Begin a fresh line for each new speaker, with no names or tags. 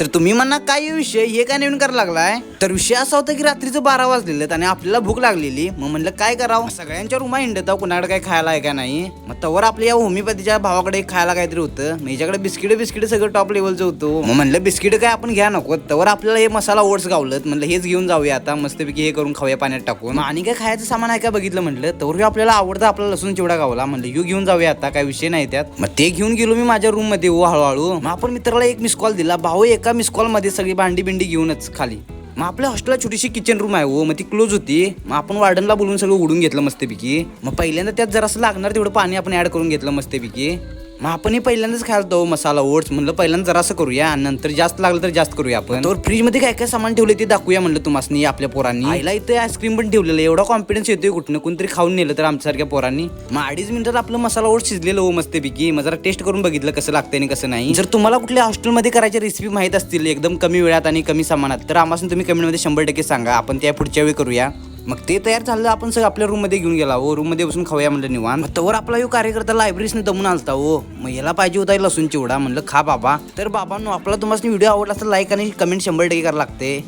तर तुम्ही म्हणा काय विषय? हे काय नवीन करायला लागलाय? तर विषय असा होता की रात्रीचं बारा वाजलेलं आणि आपल्याला भूक लागलेली. मग म्हणलं काय करावं? सगळ्यांच्या रूमा हिंडत कुणाकडे काय खायला आहे का नाही? मग तवर आपल्या या होमिओपॅथीच्या भावाकडे खायला काहीतरी होतं. मग याच्याकडे बिस्किट बिस्किट सगळं टॉप लेवलचं होतं. मग म्हणलं बिस्किट काय आपण घ्या नको. तवर आपल्याला हे मसाला ओट्स गावलं म्हणलं हेच घेऊन जाऊया आता. मस्तपैकी हे करून खाऊया पाण्यात टाकून. मग आणि काय खायचं सामान आहे का बघितलं म्हटलं तर आपल्याला आवडतं. आपला लसूण चिवडा गावला. म्हणलं यू घेऊन जाऊया आता. काय विषय नाही त्यात. मग ते घेऊन गेलो मी माझ्या रूममध्ये हो हळूहळू. मग आपण मित्राला एक मिस कॉल दिला. भाऊ एका मिस कॉलमध्ये सगळी भांडी बिंडी घेऊनच खाली. मग आपल्या हॉस्टेलला छोटीशी किचन रूम आहे हो. मग ती क्लोज होती. मग आपण वार्डनला बोलून सगळं उडून घेतलं मस्तपैकी. मग पहिल्यांदा त्यात जरासं लागणार तेवढं पाणी आपण ऍड करून घेतलं मस्तपैकी. मग आपण हे पहिल्यांदाच खायला मसाला ओट्स. म्हणलं पहिल्यांदा जरासं करूया आणि नंतर जास्त लागलं तर जास्त करूया आपण. तर फ्रीजमध्ये काय काय सामान ठेवले ते दाखवूया म्हणलं तुम्हाला आपल्या पोरांनी. आईला इथे आईस्क्रीम पण ठेवलेलं एवढा कॉन्फिडन्स येतोय कुठनं? कोणतरी खाऊन नेलं तर आमच्यासारख्या पोरांनी. मग अडीच मिनिटात आपलं मसाला ओट शिजलेलं हो मस्तपैकी. मग जरा टेस्ट करून बघितलं कसं लागतंय आणि कसं नाही. जर तुम्हाला कुठल्या हॉस्टेलमध्ये करायच्या रेसिपी माहीत असतील एकदम कमी वेळात आणि कमी सामानात तर आम्हाला तुम्ही कमेंटमध्ये शंभर टक्के सांगा. आपण त्या पुढच्या वेळी करूया. मग ते तयार झालं आपण सगळं आपल्या रूममध्ये घेऊन गेला. हो रूममध्ये बसून खाऊया म्हणलं निवान तर आपला यो कार्यकर्ता लायब्ररीने दमून आलता ओ मग याला पाहिजे होता लसूण चिवडा म्हणलं खा बाबा. तर बाबांनो आपला तुम्हाला व्हिडिओ आवडला तर लाईक आणि कमेंट शंभर टक्के करायला लागते.